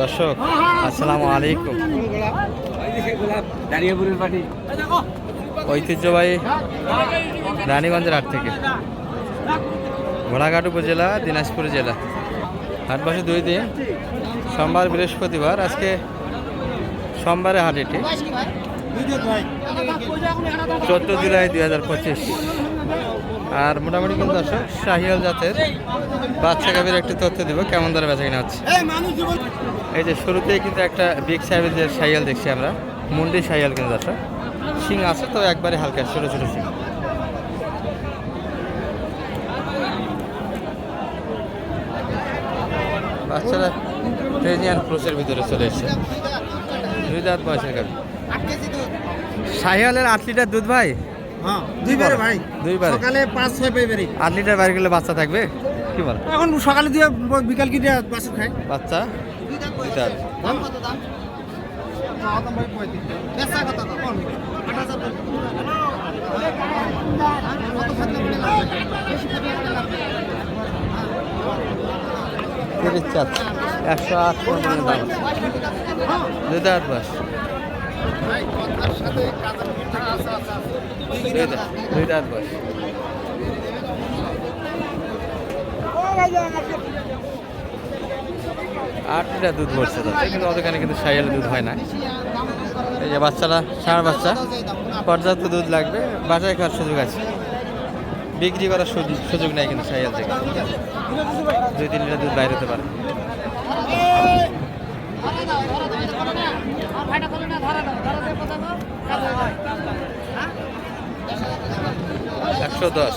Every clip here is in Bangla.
দর্শক, আসসালামু আলাইকুম। ঐতিহ্যবাহী রানীগঞ্জের হাট থেকে। ঘোড়াঘাট উপজেলা, দিনাজপুর জেলা। হাট বসে দুই দিন। সোমবার, বৃহস্পতিবার, আজকে সোমবারে হাট এটি। চোদ্দ জুলাই দুই হাজার পঁচিশ। আর মোটামুটি কিন্তু দর্শক শাহিয়াল জাতের বাচ্চা গাভীর একটু তথ্য দিব, কেমন দরে বেচা কিনা হচ্ছে। এই যে শুরুতেই কিন্তু একটা বিগ সাইজের শাইয়াল দেখছি আমরা। মুন্ডি শাইয়াল কিন্তু দর্শক শিং আছে তো একবারে হালকা ছোটো ছোটো শিং। বাচ্চারা ট্রেনিয়ান ক্রোসের ভিতরে চলে এসছে। দুই দাঁত বয়সের গাভী। শাহিয়ালের আট লিটার দুধ ভাই? হ্যাঁ দুইবারে ভাই। দুইবারে? সকালে পাঁচ ছয় পেয়ে আট লিটার বাড়ি গেলে বাচ্চা থাকবে? কি বল? এখন সকালে দিয়ে বিকাল কি দিয়ে বাসু খায়। বাচ্চা? দুই দাঁত তিরিশ চার একশো আট পনেরো দাম আছে। দুই দাঁত বাস দুই দাঁত দুই দাঁত বাস আট লিটার দুধ পড়ছে তাতে, কিন্তু ওদেরখানে কিন্তু সাইয়ালে দুধ হয় না। এই যে বাচ্চারা ষাঁড় বাচ্চা, পর্যাপ্ত দুধ লাগবে, বাজারে খাওয়ার সুযোগ আছে। বিক্রি করার সুযোগ সুযোগ নেই কিন্তু সাইয়াল থেকে। দুই, তিন লিটার দুধ বাইরে হতে পারে। একশো দশ।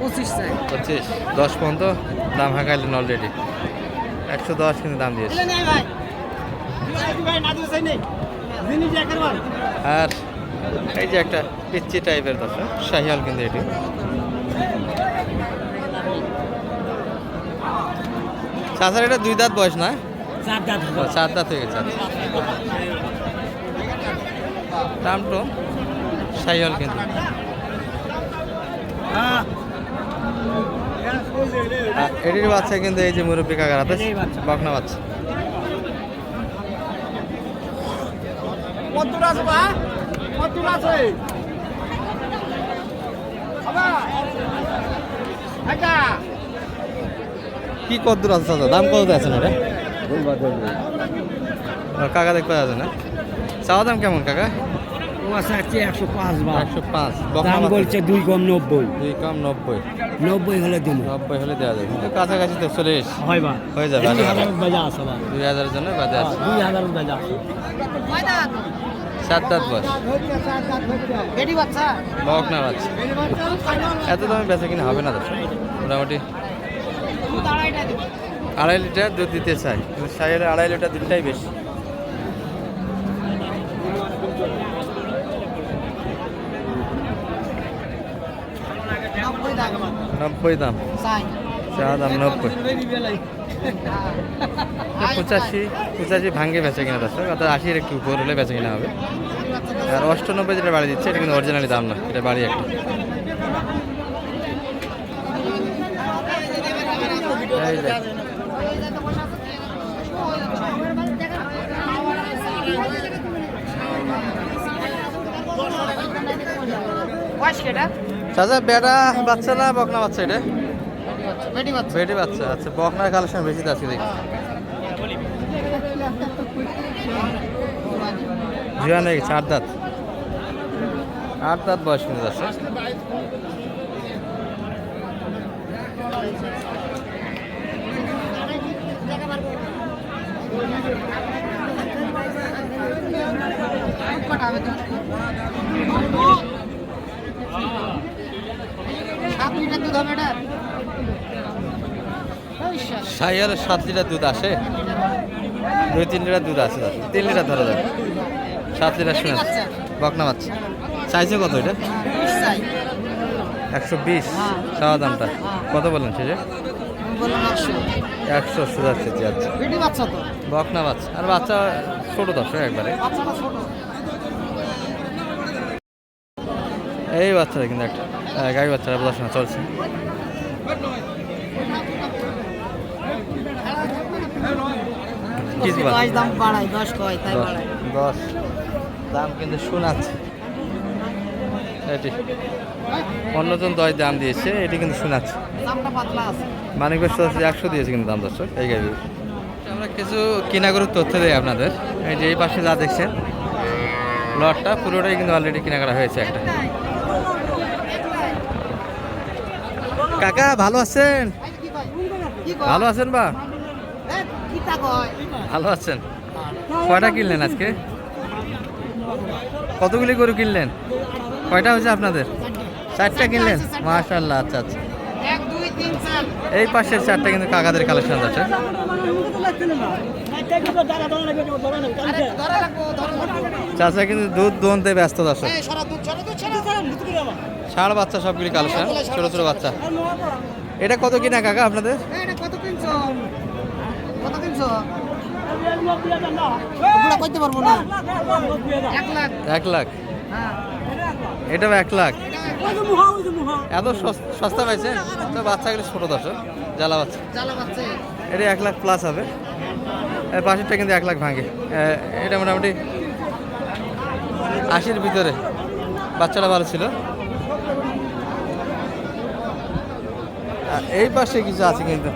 পঁচিশ চাই। পঁচিশ দশ পর্যন্ত? দাম হাঁকাইলেন অলরেডি একশো দশ কিন্তু দাম দিয়েছে। চাই আর এই যে একটা পিচ্ছি টাইপের দশা শাহিয়াল কিন্তু এটি। চাষার এটা দুই দাঁত বয়স না? চার দাঁত হয়ে গেছে। দাম তো শাহিয়াল কিন্তু। হ্যাঁ এটির বাচ্চা কিন্তু এই যে মুরব্বী কাকার হাতে। বকনা বাচ্চা। আছে আছে? আচ্ছা। কি কত দূর আছে দাদা দাম কত আছে না কাকা দেখতে যাচ্ছে না। চাওয়া দাম কেমন কাকা? আছে আছে একশো পাঁচ বার। একশো পাঁচ। দাম বলছে দুই কম নব্বই। দুই কম নব্বই। নব্বই হলে দিন নব্বই হলে দেওয়া যাবে কিন্তু কাছাকাছি তো চলে এস হয় বা? হয়ে যাবে। দুই হাজার বাজা আছে দুই হাজারের জন্য বাদে আছে। দুই হাজার বাজা আছে। সাত বেডি বাচ্চা? এত দামে বেচা কিনা হবে না তো মোটামুটি দুধ আড়াইটা দিবে। আড়াই লিটার দুধ দিতে চাই। কিন্তু আড়াই লিটার দিনটাই বেশি। নব্বই দাম। চা দাম নব্বই। পঁচাশি পঁচাশি ভাঙ্গে বেচা কিনা দর্শক অর্থাৎ আশির একটু উপর হলে বেচা কিনা হবে। আর অষ্টানব্বই যেটা বাড়ি দিচ্ছে এটা কিন্তু অরিজিনালি দাম না এটা বাড়ি একটা। কেটা? চাচা বেটা বাচ্চা না বকনা বাচ্চা এটা? বেটি বাচ্চা। আচ্ছা বকনার কালেকশন বেশি আছে দেখি। হয়ে গেছে আট দাঁত। আট দাঁত বয়স কিন্তু আছে। কটা তো সাত লিটার দুধ আসে? দুই তিন লিটার দুধ আছে তার তিন লিটার ধরা যাবে। সাত লিটার শুনে। বকনা বাচ্চা। চাইছে কত এটা? একশো বিশ। চাওয়া দামটা। কত বললেন বললাম একশো। সোজা কেজি আচ্ছা। বকনা বাচ্চা। আর বাচ্চা ছোটো দর্শক একবারে। এই বাচ্চাটা কিন্তু একটা। আহ, গাই বাচ্চারা পড়াশোনা চলছে। বাচ্চা? দশ দাম দশ দশ। দশ। কিন্তু শোনাচ্ছে। এটি অন্যজন দশ দাম দিয়েছে এটি কিন্তু শোনাচ্ছে। আছে। মানিক বেশ একশো দিয়েছে কিন্তু দাম দর্শক এই গাড়ি আমরা কিছু কেনাকাটার তথ্য দেয় আপনাদের। এই যে এই পাশে যা দেখছেন লটটা পুরোটাই কিন্তু অলরেডি কেনাকাটা হয়েছে একটা। কাকা, ভালো আছেন? ভালো আছেন বা? ভালো আছেন। কয়টা কিনলেন আজকে? কতগুলি গরু কিনলেন? কয়টা হয়েছে আপনাদের? চারটা কিনলেন? মাশাল্লাহ আচ্ছা আচ্ছা। এই পাশের চারটা কিন্তু কাকাদের কালেকশন আছে। চাচা কিন্তু দুধ দোনতে ব্যস্ত দর্শক। ষাঁড় বাচ্চা সবগুলি কালেকশন ছোট ছোট বাচ্চা। এটা কত কিনা, কাকা, আপনাদের? এক লাখ। এটাও এক লাখ। এত সস- সস্তা পাইছে তো বাচ্চাগুলি ছোট দর্শক, জ্বালা বাচ্চা। এটা এক লাখ প্লাস হবে। পাশেরটা কিন্তু এক লাখ ভাঙে। এটা মোটামুটি আশির ভিতরে। বাচ্চাটা ভালো ছিল। এই পাশে কিছু আছে কিন্তু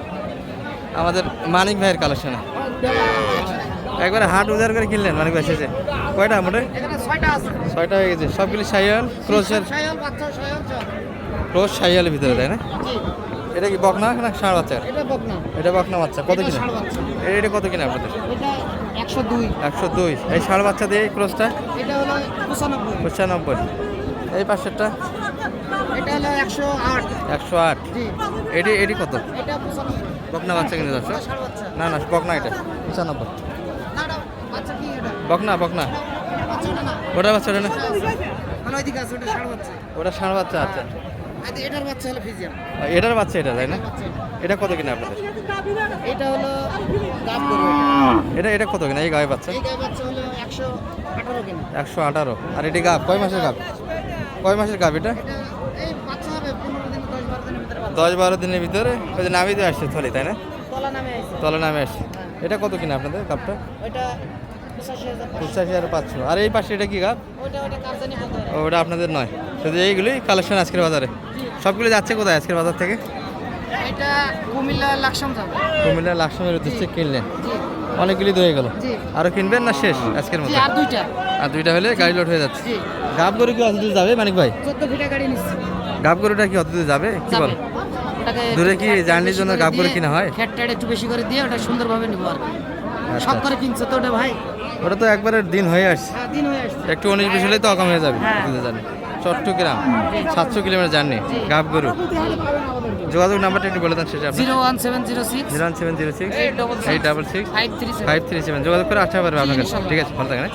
আমাদের মানিক ভাইয়ের কালেকশনে। একবারে হাট উজার করে কিনলেন মানিক ভাই শেষে। কয়টা মোটে? ছয়টা হয়ে গেছে। সবগুলি সাইয়াল চল ক্রোস সাইয়ালের ভিতরে তাই না? এটা কি বকনা না ষাঁড় বাচ্চা? এটা বকনা। বাচ্চা। কত কিনা? এটা কত কিনা আপনাদের? একশো দুই। একশো দুই। এই ষাঁড় বাচ্চা দিয়ে পঁচানব্বই। পঁচানব্বই। এই পাশেরটা? এটা হলো একশো আট। একশো আট। জি। এটি এটি কত? এটা বকনা বাচ্চা কিন্তু যাচ্ছে? না না বকনা এটা। পঁচানব্বই। না না বাচ্চা কি এটা? বকনা বকনা। ওটা বাচ্চা না? ভালো ওইদিকে আছে ওটা ষাঁড় বাচ্চা। ওটা ষাঁড় বাচ্চা আছে। এটার বাচ্চা হলো ফিজিয়াম এটার বাচ্চা এটা তাই না? এটা। কত কিনা আপনাদের? এটা হলো এটা এটা। কত কিনা? এই গায়ে বাচ্চা? এই গাই বাচ্চা হলো একশো আঠারো কিনা। একশো আঠারো। আর এটি গাব? কয় মাসের গাব? কয় মাসের গাব এটা এটা এই বাচ্চা হবে পনেরো দিন দশ বারো দিনের ভিতরে বাচ্চা দশ বারো দিনের ভিতরে ওই যে নামিয়ে দিয়ে আসছে থলি তাই না? তলা নামে আসছে। এটা কত কিনা আপনাদের কাপটা? পঁচাশি হাজার পাঁচশো। আর আর এই পাশে এটা কি পারে ওটা আপনাদের নয়। শুধু এইগুলি কালেকশন আজকের বাজারে। সবগুলো যাচ্ছে কোথায় আজকের বাজার থেকে? এটা কুমিল্লা লাকসাম যাবে কুমিল্লা লাকসামের উদ্দেশ্যে কিনলেন অনেকগুলি হয়ে গেল। জি। আরও কিনবেন না শেষ আজকের মতো আর দুইটা। আর দুইটা হলে গাড়ি লোড হয়ে যাচ্ছে। গাব গরু কি অতদূর যাবে মানিক ভাই? চোদ্দ ফিটা গাড়ি নিচ্ছি। গাব গরুটা কি অতদূর যাবে? কি বল ওটাকে দূরে কি জার্নির জন্য করে গাব গরু কিনা হয়? একটু বেশি করে দিয়ে ওটা সুন্দরভাবে নিবো আর আচ্ছা। সব করে কিনছে তো ওটা ভাই? ওটা তো একবারে দিন হয়ে আসছে। হ্যাঁ দিন হয়ে আসছে। একটু উনিশ বিশ হলেই তো অকাম হয়ে যাবে হ্যাঁ। জানি চট্টগ্রাম সাতশো কিলোমিটার জার্নি গাব গরু যোগাযোগ নাম্বারটা একটু বলে দেন সেটা zero one seven zero six. Zero one seven zero six. Eight double six. Five three seven. Five three seven. যোগাযোগ করে আসতে পারবে আপনার কাছে। ঠিক আছে ভালো থাকেন হ্যাঁ?